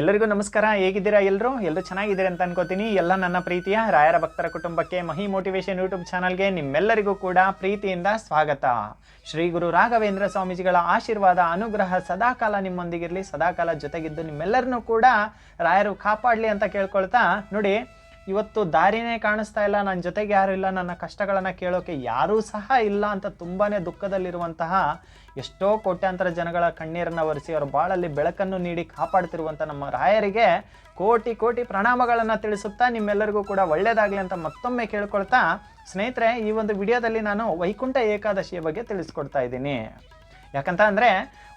ಎಲ್ಲರಿಗೂ ನಮಸ್ಕಾರ. ಹೇಗಿದ್ದೀರಾ ಎಲ್ಲರೂ ಎಲ್ಲರೂ ಚೆನ್ನಾಗಿದ್ದೀರಿ ಅಂತ ಅನ್ಕೋತೀನಿ. ಎಲ್ಲ ನನ್ನ ಪ್ರೀತಿಯ ರಾಯರ ಭಕ್ತರ ಕುಟುಂಬಕ್ಕೆ ಮಹಿ ಮೋಟಿವೇಶನ್ ಯೂಟ್ಯೂಬ್ ಚಾನಲ್ಗೆ ನಿಮ್ಮೆಲ್ಲರಿಗೂ ಕೂಡ ಪ್ರೀತಿಯಿಂದ ಸ್ವಾಗತ. ಶ್ರೀ ಗುರು ರಾಘವೇಂದ್ರ ಸ್ವಾಮೀಜಿಗಳ ಆಶೀರ್ವಾದ, ಅನುಗ್ರಹ ಸದಾಕಾಲ ನಿಮ್ಮೊಂದಿಗಿರಲಿ. ಸದಾಕಾಲ ಜೊತೆಗಿದ್ದು ನಿಮ್ಮೆಲ್ಲರನ್ನೂ ಕೂಡ ರಾಯರು ಕಾಪಾಡಲಿ ಅಂತ ಕೇಳ್ಕೊಳ್ತಾ ನೋಡಿ ಇವತ್ತು ದಾರಿನೇ ಕಾಣಿಸ್ತಾ ಇಲ್ಲ ನನ್ನ ಜೊತೆಗೆ ಯಾರು ಇಲ್ಲ, ನನ್ನ ಕಷ್ಟಗಳನ್ನು ಕೇಳೋಕೆ ಯಾರೂ ಸಹ ಇಲ್ಲ ಅಂತ ತುಂಬಾನೇ ದುಃಖದಲ್ಲಿರುವಂತಹ ಎಷ್ಟೋ ಕೋಟ್ಯಾಂತರ ಜನಗಳ ಕಣ್ಣೀರನ್ನು ಒರೆಸಿ ಅವರ ಬಾಳಲ್ಲಿ ಬೆಳಕನ್ನು ನೀಡಿ ಕಾಪಾಡ್ತಿರುವಂಥ ನಮ್ಮ ರಾಯರಿಗೆ ಕೋಟಿ ಕೋಟಿ ಪ್ರಣಾಮಗಳನ್ನು ತಿಳಿಸುತ್ತಾ ನಿಮ್ಮೆಲ್ಲರಿಗೂ ಕೂಡ ಒಳ್ಳೆಯದಾಗಲಿ ಅಂತ ಮತ್ತೊಮ್ಮೆ ಕೇಳ್ಕೊಳ್ತಾ, ಸ್ನೇಹಿತರೆ, ಈ ಒಂದು ವಿಡಿಯೋದಲ್ಲಿ ನಾನು ವೈಕುಂಠ ಏಕಾದಶಿಯ ಬಗ್ಗೆ ತಿಳಿಸ್ಕೊಡ್ತಾ ಇದ್ದೀನಿ. ಯಾಕಂತ ಅಂದರೆ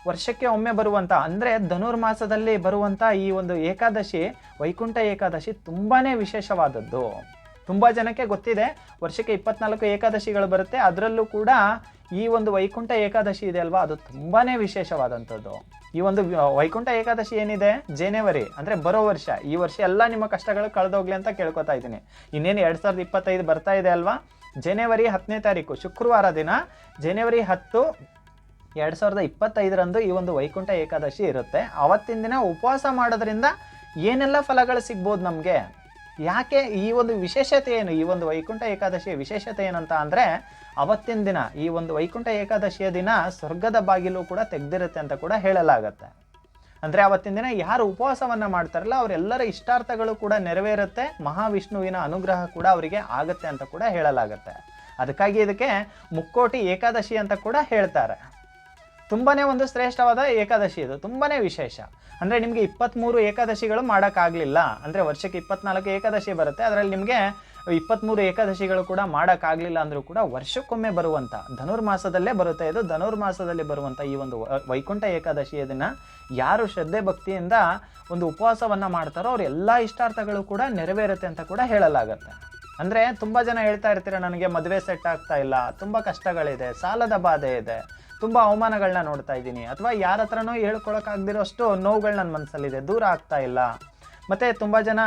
ವರ್ಷಕ್ಕೆ ಒಮ್ಮೆ ಬರುವಂಥ ಅಂದರೆ ಧನುರ್ಮಾಸದಲ್ಲಿ ಬರುವಂಥ ಈ ಒಂದು ಏಕಾದಶಿ, ವೈಕುಂಠ ಏಕಾದಶಿ ತುಂಬಾ ವಿಶೇಷವಾದದ್ದು. ತುಂಬ ಜನಕ್ಕೆ ಗೊತ್ತಿದೆ, ವರ್ಷಕ್ಕೆ ಇಪ್ಪತ್ನಾಲ್ಕು ಏಕಾದಶಿಗಳು ಬರುತ್ತೆ, ಅದರಲ್ಲೂ ಕೂಡ ಈ ಒಂದು ವೈಕುಂಠ ಏಕಾದಶಿ ಇದೆ ಅಲ್ವಾ, ಅದು ತುಂಬಾ ವಿಶೇಷವಾದಂಥದ್ದು. ಈ ಒಂದು ವೈಕುಂಠ ಏಕಾದಶಿ ಏನಿದೆ, ಜನವರಿ, ಅಂದರೆ ಬರೋ ವರ್ಷ, ಈ ವರ್ಷ ಎಲ್ಲ ನಿಮ್ಮ ಕಷ್ಟಗಳು ಕಳೆದೋಗ್ಲಿ ಅಂತ ಕೇಳ್ಕೊತಾ ಇದ್ದೀನಿ. ಇನ್ನೇನು ಎರಡು ಸಾವಿರದ ಇಪ್ಪತ್ತೈದು ಬರ್ತಾ ಇದೆ ಅಲ್ವಾ? ಜನವರಿ ಹತ್ತನೇ ತಾರೀಕು, ಶುಕ್ರವಾರ ದಿನ, ಜನವರಿ ಹತ್ತು ಎರಡು ಸಾವಿರದ ಇಪ್ಪತ್ತೈದರಂದು ಈ ಒಂದು ವೈಕುಂಠ ಏಕಾದಶಿ ಇರುತ್ತೆ. ಅವತ್ತಿನ ದಿನ ಉಪವಾಸ ಮಾಡೋದ್ರಿಂದ ಏನೆಲ್ಲ ಫಲಗಳು ಸಿಗ್ಬೋದು ನಮಗೆ? ಯಾಕೆ ಈ ಒಂದು ವಿಶೇಷತೆ ಏನು? ಈ ಒಂದು ವೈಕುಂಠ ಏಕಾದಶಿಯ ವಿಶೇಷತೆ ಏನಂತ ಅಂದರೆ ಅವತ್ತಿನ ದಿನ, ಈ ಒಂದು ವೈಕುಂಠ ಏಕಾದಶಿಯ ದಿನ ಸ್ವರ್ಗದ ಬಾಗಿಲು ಕೂಡ ತೆಗೆದಿರುತ್ತೆ ಅಂತ ಕೂಡ ಹೇಳಲಾಗತ್ತೆ. ಅಂದರೆ ಅವತ್ತಿನ ದಿನ ಯಾರು ಉಪವಾಸವನ್ನು ಮಾಡ್ತಾರಲ್ಲ, ಅವರೆಲ್ಲರ ಇಷ್ಟಾರ್ಥಗಳು ಕೂಡ ನೆರವೇರುತ್ತೆ, ಮಹಾವಿಷ್ಣುವಿನ ಅನುಗ್ರಹ ಕೂಡ ಅವರಿಗೆ ಆಗುತ್ತೆ ಅಂತ ಕೂಡ ಹೇಳಲಾಗುತ್ತೆ. ಅದಕ್ಕಾಗಿ ಇದಕ್ಕೆ ಮುಕ್ಕೋಟಿ ಏಕಾದಶಿ ಅಂತ ಕೂಡ ಹೇಳ್ತಾರೆ. ತುಂಬಾನೇ ಒಂದು ಶ್ರೇಷ್ಠವಾದ ಏಕಾದಶಿ ಇದು. ತುಂಬಾನೇ ವಿಶೇಷ. ಅಂದರೆ ನಿಮಗೆ ಇಪ್ಪತ್ತ್ಮೂರು ಏಕಾದಶಿಗಳು ಮಾಡೋಕ್ಕಾಗಲಿಲ್ಲ. ಅಂದರೆ ವರ್ಷಕ್ಕೆ ಇಪ್ಪತ್ನಾಲ್ಕು ಏಕಾದಶಿ ಬರುತ್ತೆ. ಅದರಲ್ಲಿ ನಿಮಗೆ ಇಪ್ಪತ್ತ್ಮೂರು ಏಕಾದಶಿಗಳು ಕೂಡ ಮಾಡೋಕ್ಕಾಗಲಿಲ್ಲ ಅಂದರೂ ಕೂಡ ವರ್ಷಕ್ಕೊಮ್ಮೆ ಬರುವಂಥ ಧನುರ್ಮಾಸದಲ್ಲೇ ಬರುತ್ತೆ ಇದು. ಧನುರ್ಮಾಸದಲ್ಲಿ ಬರುವಂಥ ಈ ಒಂದು ವೈಕುಂಠ ಏಕಾದಶಿ ದಿನ ಯಾರು ಶ್ರದ್ಧೆ ಭಕ್ತಿಯಿಂದ ಒಂದು ಉಪವಾಸವನ್ನು ಮಾಡ್ತಾರೋ ಅವ್ರ ಎಲ್ಲ ಇಷ್ಟಾರ್ಥಗಳು ಕೂಡ ನೆರವೇರುತ್ತೆ ಅಂತ ಕೂಡ ಹೇಳಲಾಗುತ್ತೆ. ಅಂದರೆ ತುಂಬ ಜನ ಹೇಳ್ತಾ ಇರ್ತೀರ, ನನಗೆ ಮದುವೆ ಸೆಟ್ ಆಗ್ತಾ ಇಲ್ಲ. ತುಂಬ ಕಷ್ಟಗಳಿದೆ. ಸಾಲದ ಬಾಧೆ ಇದೆ. ತುಂಬ ಅವಮಾನಗಳನ್ನ ನೋಡ್ತಾ ಇದ್ದೀನಿ. ಅಥವಾ ಯಾರ ಹತ್ರನೂ ಹೇಳ್ಕೊಳಕ್ಕಾಗ್ದಿರೋಷ್ಟು ನೋವುಗಳು ನನ್ನ ಮನಸ್ಸಲ್ಲಿದೆ ದೂರ ಆಗ್ತಾ ಇಲ್ಲ. ಮತ್ತು ತುಂಬ ಜನ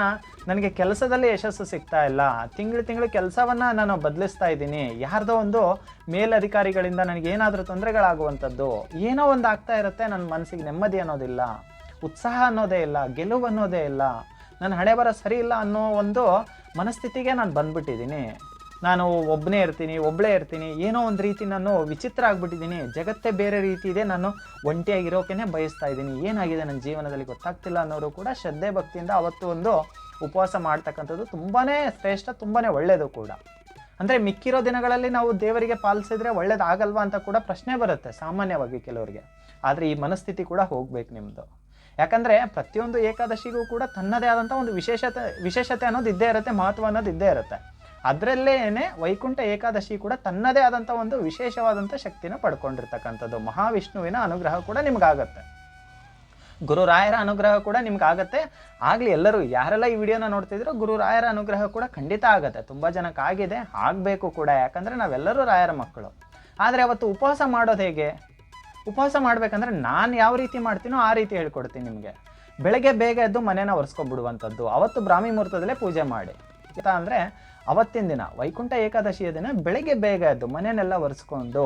ನನಗೆ ಕೆಲಸದಲ್ಲಿ ಯಶಸ್ಸು ಸಿಗ್ತಾ ಇಲ್ಲ. ತಿಂಗಳು ತಿಂಗಳು ಕೆಲಸವನ್ನು ನಾನು ಬದಲಿಸ್ತಾ ಇದ್ದೀನಿ. ಯಾರ್ದೋ ಒಂದು ಮೇಲಧಿಕಾರಿಗಳಿಂದ ನನಗೆ ಏನಾದರೂ ತೊಂದರೆಗಳಾಗುವಂಥದ್ದು, ಏನೋ ಒಂದು ಆಗ್ತಾ ಇರುತ್ತೆ ನನ್ನ ಮನಸ್ಸಿಗೆ ನೆಮ್ಮದಿ ಅನ್ನೋದಿಲ್ಲ. ಉತ್ಸಾಹ ಅನ್ನೋದೇ ಇಲ್ಲ, ಗೆಲುವು ಅನ್ನೋದೇ ಇಲ್ಲ. ನನ್ನ ಹಣೆ ಬರ ಸರಿ ಇಲ್ಲ ಅನ್ನೋ ಒಂದು ಮನಸ್ಥಿತಿಗೆ ನಾನು ಬಂದ್ಬಿಟ್ಟಿದ್ದೀನಿ. ನಾನು ಒಬ್ಬನೇ ಇರ್ತೀನಿ ಒಬ್ಬಳೇ ಇರ್ತೀನಿ, ಏನೋ ಒಂದು ರೀತಿ ನಾನು ವಿಚಿತ್ರ ಆಗಿಬಿಟ್ಟಿದ್ದೀನಿ, ಜಗತ್ತೇ ಬೇರೆ ರೀತಿ ಇದೆ, ನಾನು ಒಂಟಿಯಾಗಿರೋಕೆ ಬಯಸ್ತಾ ಇದ್ದೀನಿ, ಏನಾಗಿದೆ ನನ್ನ ಜೀವನದಲ್ಲಿ ಗೊತ್ತಾಗ್ತಿಲ್ಲ ಅನ್ನೋರು ಕೂಡ ಶ್ರದ್ಧೆ ಭಕ್ತಿಯಿಂದ ಅವತ್ತು ಒಂದು ಉಪವಾಸ ಮಾಡ್ತಕ್ಕಂಥದ್ದು ತುಂಬಾ ಶ್ರೇಷ್ಠ ತುಂಬಾ ಒಳ್ಳೆಯದು ಕೂಡ. ಅಂದರೆ ಮಿಕ್ಕಿರೋ ದಿನಗಳಲ್ಲಿ ನಾವು ದೇವರಿಗೆ ಪಾಲಿಸಿದ್ರೆ ಒಳ್ಳೇದಾಗಲ್ವಾ ಅಂತ ಕೂಡ ಪ್ರಶ್ನೆ ಬರುತ್ತೆ ಸಾಮಾನ್ಯವಾಗಿ ಕೆಲವರಿಗೆ. ಆದರೆ ಈ ಮನಸ್ಥಿತಿ ಕೂಡ ಹೋಗ್ಬೇಕು ನಿಮ್ಮದು ಯಾಕಂದರೆ ಪ್ರತಿಯೊಂದು ಏಕಾದಶಿಗೂ ಕೂಡ ತನ್ನದೇ ಆದಂಥ ಒಂದು ವಿಶೇಷತೆ ವಿಶೇಷತೆ ಅನ್ನೋದು ಇದ್ದೇ ಇರುತ್ತೆ, ಮಹತ್ವ ಅನ್ನೋದು ಇದ್ದೇ ಇರುತ್ತೆ. ಅದರಲ್ಲೇನೆ ವೈಕುಂಠ ಏಕಾದಶಿ ಕೂಡ ತನ್ನದೇ ಆದಂಥ ಒಂದು ವಿಶೇಷವಾದಂಥ ಶಕ್ತಿನ ಪಡ್ಕೊಂಡಿರ್ತಕ್ಕಂಥದ್ದು. ಮಹಾವಿಷ್ಣುವಿನ ಅನುಗ್ರಹ ಕೂಡ ನಿಮ್ಗಾಗತ್ತೆ. ಗುರು ರಾಯರ ಅನುಗ್ರಹ ಕೂಡ ನಿಮ್ಗೆ ಆಗತ್ತೆ ಆಗಲಿ ಎಲ್ಲರೂ ಯಾರೆಲ್ಲ ಈ ವಿಡಿಯೋನ ನೋಡ್ತಿದ್ರು ಗುರುರಾಯರ ಅನುಗ್ರಹ ಕೂಡ ಖಂಡಿತ ಆಗತ್ತೆ. ತುಂಬ ಜನಕ್ಕೆ ಆಗಿದೆ, ಆಗಬೇಕು ಕೂಡ, ಯಾಕಂದರೆ ನಾವೆಲ್ಲರೂ ರಾಯರ ಮಕ್ಕಳು. ಆದರೆ ಅವತ್ತು ಉಪವಾಸ ಮಾಡೋದು ಹೇಗೆ? ಉಪವಾಸ ಮಾಡಬೇಕಂದ್ರೆ ನಾನು ಯಾವ ರೀತಿ ಮಾಡ್ತೀನೋ ಆ ರೀತಿ ಹೇಳ್ಕೊಡ್ತೀನಿ ನಿಮಗೆ. ಬೆಳಗ್ಗೆ ಬೇಗ ಎದ್ದು ಮನೇನ ಒರೆಸ್ಕೊಂಡ್ಬಿಡುವಂಥದ್ದು ಅವತ್ತು ಬ್ರಾಹ್ಮಿ ಮುಹೂರ್ತದಲ್ಲೇ ಪೂಜೆ ಮಾಡಿ. ಆಯ್ತಾ ಅಂದರೆ ಅವತ್ತಿನ ದಿನ, ವೈಕುಂಠ ಏಕಾದಶಿಯ ದಿನ ಬೆಳಗ್ಗೆ ಬೇಗ ಎದ್ದು ಮನೆಯನ್ನೆಲ್ಲ ಒರೆಸ್ಕೊಂಡು,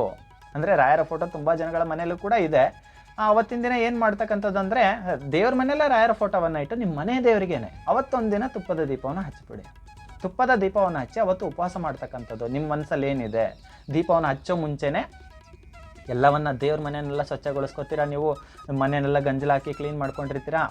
ಅಂದರೆ ರಾಯರ ಫೋಟೋ ತುಂಬ ಜನಗಳ ಮನೆಯಲ್ಲೂ ಕೂಡ ಇದೆ. ಅವತ್ತಿನ ದಿನ ಏನು ಮಾಡ್ತಕ್ಕಂಥದ್ದು ಅಂದರೆ, ದೇವ್ರ ಮನೆಯಲ್ಲ ರಾಯರ ಫೋಟೋವನ್ನು ಇಟ್ಟು ನಿಮ್ಮ ಮನೆ ದೇವರಿಗೇನೆ, ಅವತ್ತೊಂದು ದಿನ ತುಪ್ಪದ ದೀಪವನ್ನು ಹಚ್ಚಿಬಿಡಿ. ತುಪ್ಪದ ದೀಪವನ್ನು ಹಚ್ಚಿ ಅವತ್ತು ಉಪವಾಸ ಮಾಡ್ತಕ್ಕಂಥದ್ದು ನಿಮ್ಮ ಮನಸ್ಸಲ್ಲಿ ಏನಿದೆ ದೀಪವನ್ನು ಹಚ್ಚೋ ಮುಂಚೆನೆ ಎಲ್ಲವನ್ನ ದೇವ್ರ ಮನೆಯನ್ನೆಲ್ಲ ಸ್ವಚ್ಛಗೊಳಿಸ್ಕೊತೀರಾ? ನೀವು ಮನೆಯನ್ನೆಲ್ಲ ಗಂಜಲ ಹಾಕಿ ಕ್ಲೀನ್ ಮಾಡ್ಕೊಂಡಿರ್ತೀರಾ?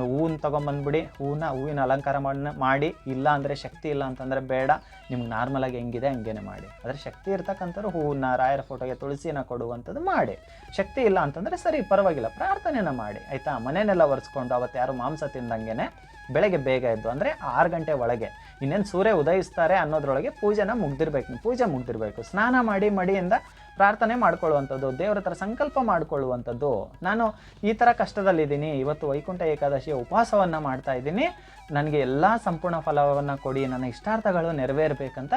ಹೂವನ್ನ ತೊಗೊಂಬಂದ್ಬಿಡಿ. ಹೂವನ್ನ ಹೂವಿನ ಅಲಂಕಾರ ಮಾಡಿ. ಇಲ್ಲ ಅಂದರೆ ಶಕ್ತಿ ಇಲ್ಲ ಅಂತಂದರೆ ಬೇಡ. ನಿಮ್ಗೆ ನಾರ್ಮಲಾಗಿ ಹೆಂಗಿದೆ, ಹಂಗೇನೆ ಮಾಡಿ. ಆದರೆ ಶಕ್ತಿ ಇರ್ತಕ್ಕಂಥವ್ರು ಹೂವನ್ನ, ರಾಯರ ಫೋಟೋಗೆ ತುಳಸಿನ ಕೊಡುವಂಥದ್ದು ಮಾಡಿ. ಶಕ್ತಿ ಇಲ್ಲ ಅಂತಂದರೆ ಸರಿ, ಪರವಾಗಿಲ್ಲ. ಪ್ರಾರ್ಥನೆನ ಮಾಡಿ. ಆಯಿತಾ? ಮನೆಯನ್ನೆಲ್ಲ ಒರೆಸ್ಕೊಂಡು ಅವತ್ತು ಯಾರು ಮಾಂಸ ತಿಂದಂಗೆನೆ ಬೆಳಗ್ಗೆ ಬೇಗ ಎದ್ದು, ಅಂದರೆ ಆರು ಗಂಟೆ ಒಳಗೆ ಇನ್ನೇನು ಸೂರ್ಯ ಉದಯಿಸ್ತಾರೆ ಅನ್ನೋದ್ರೊಳಗೆ ಪೂಜೆನ ಮುಗ್ದಿರ್ಬೇಕು. ಪೂಜೆ ಮುಗ್ದಿರಬೇಕು. ಸ್ನಾನ ಮಾಡಿ ಮಡಿಯಿಂದ ಪ್ರಾರ್ಥನೆ ಮಾಡ್ಕೊಳ್ಳುವಂಥದ್ದು, ದೇವರ ಹತ್ರ ಸಂಕಲ್ಪ ಮಾಡಿಕೊಳ್ಳುವಂಥದ್ದು. ನಾನು ಈ ಥರ ಕಷ್ಟದಲ್ಲಿದ್ದೀನಿ, ಇವತ್ತು ವೈಕುಂಠ ಏಕಾದಶಿಯ ಉಪವಾಸವನ್ನು ಮಾಡ್ತಾ ಇದ್ದೀನಿ. ನನಗೆ ಎಲ್ಲ ಸಂಪೂರ್ಣ ಫಲವನ್ನು ಕೊಡಿ, ನನ್ನ ಇಷ್ಟಾರ್ಥಗಳು ನೆರವೇರಬೇಕಂತ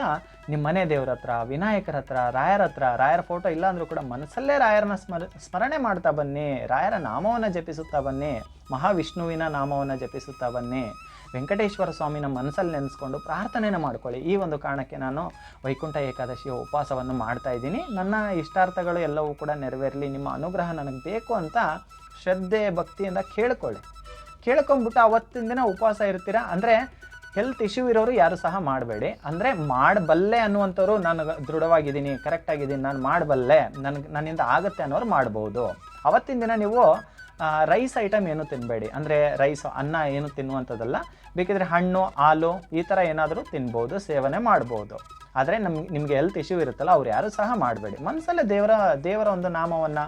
ನಿಮ್ಮ ಮನೆ ದೇವ್ರ ಹತ್ರ, ವಿನಾಯಕರ ಹತ್ರ, ರಾಯರ ಹತ್ರ, ರಾಯರ ಫೋಟೋ ಇಲ್ಲಾಂದರೂ ಕೂಡ ಮನಸ್ಸಲ್ಲೇ ರಾಯರನ್ನ ಸ್ಮರ, ಸ್ಮರಣೆ ಮಾಡ್ತಾ ಬನ್ನಿ, ರಾಯರ ನಾಮವನ್ನು ಜಪಿಸುತ್ತಾ ಬನ್ನಿ, ಮಹಾವಿಷ್ಣುವಿನ ನಾಮವನ್ನು ಜಪಿಸುತ್ತಾ ಬನ್ನಿ. ವೆಂಕಟೇಶ್ವರ ಸ್ವಾಮಿನ ಮನಸ್ಸಲ್ಲಿ ನೆನೆಸ್ಕೊಂಡು ಪ್ರಾರ್ಥನೆನ ಮಾಡ್ಕೊಳ್ಳಿ. ಈ ಒಂದು ಕಾರಣಕ್ಕೆ ನಾನು ವೈಕುಂಠ ಏಕಾದಶಿಯ ಉಪವಾಸವನ್ನು ಮಾಡ್ತಾ ಇದ್ದೀನಿ. ನನ್ನ ಇಷ್ಟಾರ್ಥಗಳು ಎಲ್ಲವೂ ಕೂಡ ನೆರವೇರಲಿ. ನಿಮ್ಮ ಅನುಗ್ರಹ ನನಗೆ ಬೇಕು ಅಂತ ಶ್ರದ್ಧೆ, ಭಕ್ತಿಯಿಂದ ಕೇಳ್ಕೊಳ್ಳಿ. ಕೇಳ್ಕೊಂಬಿಟ್ಟು ಅವತ್ತಿನ ದಿನ ಉಪವಾಸ ಇರ್ತೀರಾ? ಅಂದರೆ ಹೆಲ್ತ್ ಇಶ್ಯೂ ಇರೋರು ಯಾರು ಸಹ ಮಾಡಬೇಡಿ. ಅಂದರೆ ಮಾಡಬಲ್ಲೆ ಅನ್ನುವಂಥವ್ರು ನಾನು ದೃಢವಾಗಿದ್ದೀನಿ ಕರೆಕ್ಟಾಗಿದ್ದೀನಿ ನಾನು ಮಾಡಬಲ್ಲೆ, ನನಗೆ ನನ್ನಿಂದ ಆಗುತ್ತೆ ಅನ್ನೋರು ಮಾಡ್ಬೋದು. ಅವತ್ತಿನ ದಿನ ನೀವು ರೈಸ್ ಐಟಮ್ ಏನು ತಿನ್ನಬೇಡಿ ಅಂದರೆ ರೈಸ್ ಅನ್ನ ಏನು ತಿನ್ನುವಂಥದ್ದಲ್ಲ. ಬೇಕಿದ್ರೆ ಹಣ್ಣು, ಹಾಲು, ಈ ಥರ ಏನಾದರೂ ತಿನ್ಬೋದು, ಸೇವನೆ ಮಾಡ್ಬೋದು. ಆದರೆ ನಮ್ಗೆ ನಿಮಗೆ ಹೆಲ್ತ್ ಇಶ್ಯೂ ಇರುತ್ತಲ್ಲ, ಅವ್ರು ಯಾರು ಸಹ ಮಾಡಬೇಡಿ. ಮನಸ್ಸಲ್ಲೇ ದೇವರ ದೇವರ ಒಂದು ನಾಮವನ್ನು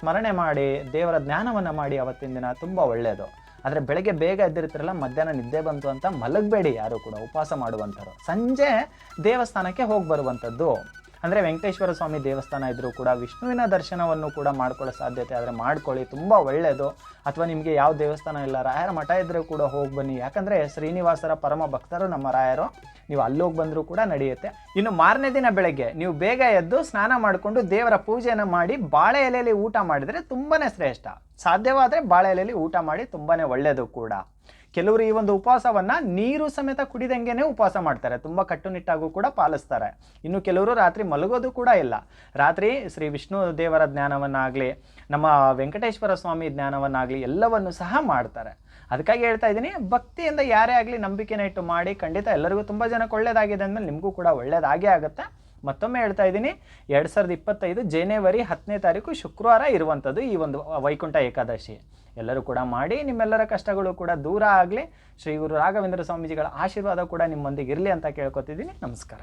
ಸ್ಮರಣೆ ಮಾಡಿ, ದೇವರ ಜ್ಞಾನವನ್ನು ಮಾಡಿ ಅವತ್ತಿನ ದಿನ ತುಂಬ ಒಳ್ಳೆಯದು ಆದರೆ ಬೆಳಗ್ಗೆ ಬೇಗ ಎದ್ದಿರ್ತಿರಲ್ಲ, ಮಧ್ಯಾಹ್ನ ನಿದ್ದೆ ಬಂತು ಅಂತ ಮಲಗಬೇಡಿ ಯಾರು ಕೂಡ, ಉಪವಾಸ ಮಾಡುವಂಥವ್ರು. ಸಂಜೆ ದೇವಸ್ಥಾನಕ್ಕೆ ಹೋಗಿ ಬರುವಂಥದ್ದು. ಅಂದರೆ ವೆಂಕಟೇಶ್ವರ ಸ್ವಾಮಿ ದೇವಸ್ಥಾನ ಇದ್ದರೂ ಕೂಡ ವಿಷ್ಣುವಿನ ದರ್ಶನವನ್ನು ಕೂಡ ಮಾಡ್ಕೊಳ್ಳೋ ಸಾಧ್ಯತೆ ಆದರೆ ಮಾಡ್ಕೊಳ್ಳಿ, ತುಂಬ ಒಳ್ಳೆಯದು ಅಥವಾ ನಿಮಗೆ ಯಾವ ದೇವಸ್ಥಾನ ಇಲ್ಲ, ರಾಯರ ಮಠ ಇದ್ದರೂ ಕೂಡ ಹೋಗಿ ಬನ್ನಿ. ಯಾಕಂದರೆ ಶ್ರೀನಿವಾಸರ ಪರಮ ಭಕ್ತರು ನಮ್ಮ ರಾಯರು. ನೀವು ಅಲ್ಲೋಗಿ ಬಂದರೂ ಕೂಡ ನಡೆಯುತ್ತೆ. ಇನ್ನು ಮಾರನೇ ದಿನ ಬೆಳಗ್ಗೆ ನೀವು ಬೇಗ ಎದ್ದು ಸ್ನಾನ ಮಾಡಿಕೊಂಡು ದೇವರ ಪೂಜೆಯನ್ನು ಮಾಡಿ ಬಾಳೆ ಎಲೆಯಲ್ಲಿ ಊಟ ಮಾಡಿದರೆ ತುಂಬಾ ಶ್ರೇಷ್ಠ. ಸಾಧ್ಯವಾದರೆ ಬಾಳೆ ಎಲೆಯಲ್ಲಿ ಊಟ ಮಾಡಿ ತುಂಬಾ ಒಳ್ಳೆಯದು ಕೂಡ. ಕೆಲವರು ಈ ಒಂದು ಉಪವಾಸವನ್ನು ನೀರು ಸಮೇತ ಕುಡಿದಂಗೆನೇ ಉಪವಾಸ ಮಾಡ್ತಾರೆ. ತುಂಬ ಕಟ್ಟುನಿಟ್ಟಾಗೂ ಕೂಡ ಪಾಲಿಸ್ತಾರೆ. ಇನ್ನು ಕೆಲವರು ರಾತ್ರಿ ಮಲಗೋದು ಕೂಡ ಇಲ್ಲ. ರಾತ್ರಿ ಶ್ರೀ ವಿಷ್ಣು ದೇವರ ಜ್ಞಾನವನ್ನಾಗಲಿ, ನಮ್ಮ ವೆಂಕಟೇಶ್ವರ ಸ್ವಾಮಿ ಜ್ಞಾನವನ್ನಾಗಲಿ ಎಲ್ಲವನ್ನು ಸಹ ಮಾಡ್ತಾರೆ. ಅದಕ್ಕಾಗಿ ಹೇಳ್ತಾ ಇದ್ದೀನಿ, ಭಕ್ತಿಯಿಂದ ಯಾರೇ ಆಗಲಿ ನಂಬಿಕೆನ ಇಟ್ಟು ಮಾಡಿ ಖಂಡಿತ ಎಲ್ಲರಿಗೂ ತುಂಬ ಜನಕ್ಕೆ ಒಳ್ಳೇದಾಗಿದೆ ಅಂದಮೇಲೆ ನಿಮಗೂ ಕೂಡ ಒಳ್ಳೇದಾಗೇ ಆಗುತ್ತೆ. ಮತ್ತೊಮ್ಮೆ ಹೇಳ್ತಾ ಇದ್ದೀನಿ, ಎರಡು ಸಾವಿರದ ಇಪ್ಪತ್ತೈದು ಜನವರಿ ಹತ್ತನೇ ತಾರೀಕು ಶುಕ್ರವಾರ ಇರುವಂಥದ್ದು ಈ ಒಂದು ವೈಕುಂಠ ಏಕಾದಶಿ. ಎಲ್ಲರೂ ಕೂಡ ಮಾಡಿ, ನಿಮ್ಮೆಲ್ಲರ ಕಷ್ಟಗಳು ಕೂಡ ದೂರ ಆಗಲಿ. ಶ್ರೀ ಗುರು ರಾಘವೇಂದ್ರ ಸ್ವಾಮೀಜಿಗಳ ಆಶೀರ್ವಾದ ಕೂಡ ನಿಮ್ಮೊಂದಿಗೆ ಇರಲಿ ಅಂತ ಕೇಳ್ಕೊತಿದ್ದೀನಿ. ನಮಸ್ಕಾರ.